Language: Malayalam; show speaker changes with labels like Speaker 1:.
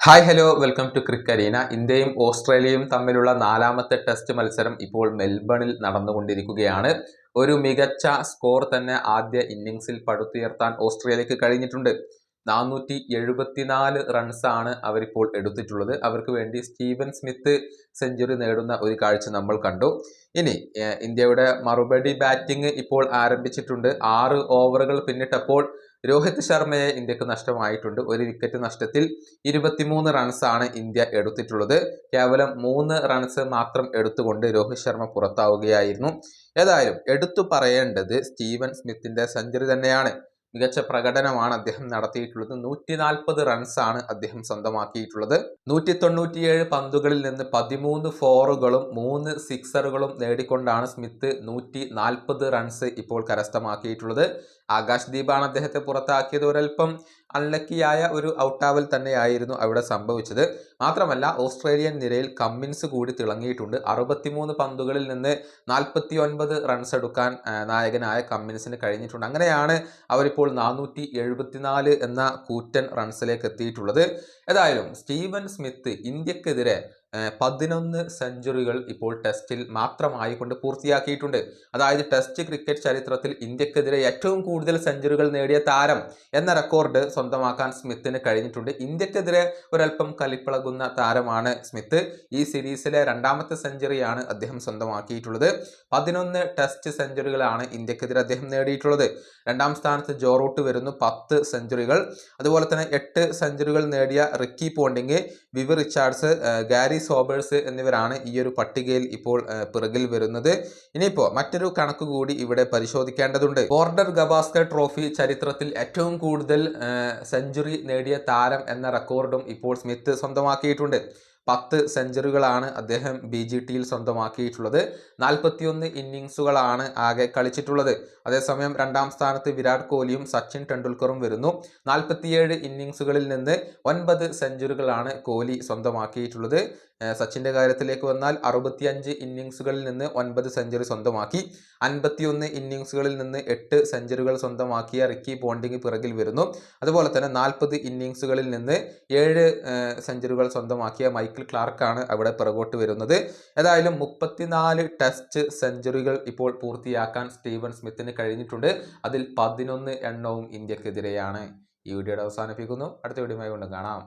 Speaker 1: Hi hello welcome to Cricarena ഇന്ത്യയും ഓസ്ട്രേലിയയും തമ്മിലുള്ള നാലാമത്തെ ടെസ്റ്റ് മത്സരം ഇപ്പോൾ മെൽബണിൽ നടന്നുകൊണ്ടിരിക്കുകയാണ്. ഒരു മികച്ച സ്കോർ തന്നെ ആദ്യ ഇന്നിങ്സിൽ പടുത്തുയർത്താൻ ഓസ്ട്രേലിയക്ക് കഴിഞ്ഞിട്ടുണ്ട്. നാനൂറ്റി എഴുപത്തിനാല് റൺസാണ് അവരിപ്പോൾ എടുത്തിട്ടുള്ളത്. അവർക്ക് വേണ്ടി സ്റ്റീവൻ സ്മിത്ത് സെഞ്ചുറി നേടുന്ന ഒരു കാഴ്ച നമ്മൾ കണ്ടു. ഇനി ഇന്ത്യയുടെ മറുപടി ബാറ്റിംഗ് ഇപ്പോൾ ആരംഭിച്ചിട്ടുണ്ട്. ആറ് ഓവറുകൾ പിന്നിട്ടപ്പോൾ രോഹിത് ശർമ്മയെ ഇന്ത്യയ്ക്ക് നഷ്ടമായിട്ടുണ്ട്. ഒരു വിക്കറ്റ് നഷ്ടത്തിൽ ഇരുപത്തിമൂന്ന് റൺസാണ് ഇന്ത്യ എടുത്തിട്ടുള്ളത്. കേവലം മൂന്ന് റൺസ് മാത്രം എടുത്തുകൊണ്ട് രോഹിത് ശർമ്മ പുറത്താവുകയായിരുന്നു. ഏതായാലും എടുത്തു പറയേണ്ടത് സ്റ്റീവൻ സ്മിത്തിന്റെ സെഞ്ചുറി തന്നെയാണ്. മികച്ച പ്രകടനമാണ് അദ്ദേഹം നടത്തിയിട്ടുള്ളത്. നൂറ്റി നാൽപ്പത് റൺസാണ് അദ്ദേഹം സ്വന്തമാക്കിയിട്ടുള്ളത്. നൂറ്റി തൊണ്ണൂറ്റിയേഴ് പന്തുകളിൽ നിന്ന് പതിമൂന്ന് ഫോറുകളും മൂന്ന് സിക്സറുകളും നേടിക്കൊണ്ടാണ് സ്മിത്ത് നൂറ്റി നാൽപ്പത് റൺസ് ഇപ്പോൾ കരസ്ഥമാക്കിയിട്ടുള്ളത്. ആകാശ് ദീപാണ് അദ്ദേഹത്തെ പുറത്താക്കിയത്. ഒരൽപ്പം അൺലക്കിയായ ഒരു ഔട്ടാവൽ തന്നെയായിരുന്നു അവിടെ സംഭവിച്ചത്. മാത്രമല്ല ഓസ്ട്രേലിയൻ നിരയിൽ കമ്മിൻസ് കൂടി തിളങ്ങിയിട്ടുണ്ട്. അറുപത്തിമൂന്ന് പന്തുകളിൽ നിന്ന് നാൽപ്പത്തി ഒൻപത് റൺസ് എടുക്കാൻ നായകനായ കമ്മിൻസിന് കഴിഞ്ഞിട്ടുണ്ട്. അങ്ങനെയാണ് അവരിപ്പോൾ നാനൂറ്റി എഴുപത്തിനാല് എന്ന കൂറ്റൻ റൺസിലേക്ക് എത്തിയിട്ടുള്ളത്. ഏതായാലും സ്റ്റീവൻ സ്മിത്ത് ഇന്ത്യക്കെതിരെ പതിനൊന്ന് സെഞ്ചുറികൾ ഇപ്പോൾ ടെസ്റ്റിൽ മാത്രമായി കൊണ്ട് പൂർത്തിയാക്കിയിട്ടുണ്ട്. അതായത് ടെസ്റ്റ് ക്രിക്കറ്റ് ചരിത്രത്തിൽ ഇന്ത്യക്കെതിരെ ഏറ്റവും കൂടുതൽ സെഞ്ചുറികൾ നേടിയ താരം എന്ന റെക്കോർഡ് സ്വന്തമാക്കാൻ സ്മിത്തിന് കഴിഞ്ഞിട്ടുണ്ട്. ഇന്ത്യക്കെതിരെ ഒരല്പം കലിപ്പിളകുന്ന താരമാണ് സ്മിത്ത്. ഈ സീരീസിലെ രണ്ടാമത്തെ സെഞ്ചുറിയാണ് അദ്ദേഹം സ്വന്തമാക്കിയിട്ടുള്ളത്. പതിനൊന്ന് ടെസ്റ്റ് സെഞ്ചുറികളാണ് ഇന്ത്യക്കെതിരെ അദ്ദേഹം നേടിയിട്ടുള്ളത്. രണ്ടാം സ്ഥാനത്ത് ജോറൂട്ട് വരുന്നു പത്ത് സെഞ്ചുറികൾ. അതുപോലെ തന്നെ എട്ട് സെഞ്ചുറികൾ നേടിയ Ricky Ponting Viv Richards Garry Sobers എന്നിവരാണ് ഈ ഒരു പട്ടികയിൽ ഇപ്പോൾ പിറകിൽ വരുന്നത്. ഇനിയിപ്പോ മറ്റൊരു കണക്ക് കൂടി ഇവിടെ പരിശോധിക്കേണ്ടതുണ്ട്. ബോർഡർ ഗവാസ്കർ ട്രോഫി ചരിത്രത്തിൽ ഏറ്റവും കൂടുതൽ സെഞ്ചുറി നേടിയ താരം എന്ന റെക്കോർഡും ഇപ്പോൾ സ്മിത്ത് സ്വന്തമാക്കിയിട്ടുണ്ട്. പത്ത് സെഞ്ചുറികളാണ് അദ്ദേഹം ബി ജി ടിയിൽ സ്വന്തമാക്കിയിട്ടുള്ളത്. നാൽപ്പത്തിയൊന്ന് ഇന്നിങ്സുകളാണ് ആകെ കളിച്ചിട്ടുള്ളത്. അതേസമയം രണ്ടാം സ്ഥാനത്ത് വിരാട് കോഹ്ലിയും സച്ചിൻ ടെണ്ടുൽക്കറും വരുന്നു. നാൽപ്പത്തിയേഴ് ഇന്നിങ്സുകളിൽ നിന്ന് ഒൻപത് സെഞ്ചുറികളാണ് കോഹ്ലി സ്വന്തമാക്കിയിട്ടുള്ളത്. ഏർ സച്ചിന്റെ കാര്യത്തിലേക്ക് വന്നാൽ അറുപത്തിയഞ്ച് ഇന്നിങ്സുകളിൽ നിന്ന് ഒൻപത് സെഞ്ചുറി സ്വന്തമാക്കി. അൻപത്തിയൊന്ന് ഇന്നിങ്സുകളിൽ നിന്ന് എട്ട് സെഞ്ചുറികൾ സ്വന്തമാക്കിയ റിക്കി പോണ്ടിങ് പിറകിൽ വരുന്നു. അതുപോലെ തന്നെ നാൽപ്പത് ഇന്നിങ്സുകളിൽ നിന്ന് ഏഴ് സെഞ്ചുറികൾ സ്വന്തമാക്കിയ മൈക്കിൾ ക്ലാർക്കാണ് അവിടെ പിറകോട്ട് വരുന്നത്. ഏതായാലും മുപ്പത്തിനാല് ടെസ്റ്റ് സെഞ്ചുറികൾ ഇപ്പോൾ പൂർത്തിയാക്കാൻ സ്റ്റീവൻ സ്മിത്തിന് കഴിഞ്ഞിട്ടുണ്ട്. അതിൽ പതിനൊന്ന് എണ്ണവും ഇന്ത്യക്കെതിരെയാണ്. ഈ വീഡിയോയുടെ അവസാനിപ്പിക്കുന്നു. അടുത്ത വീഡിയോയുമായി കൊണ്ട് കാണാം.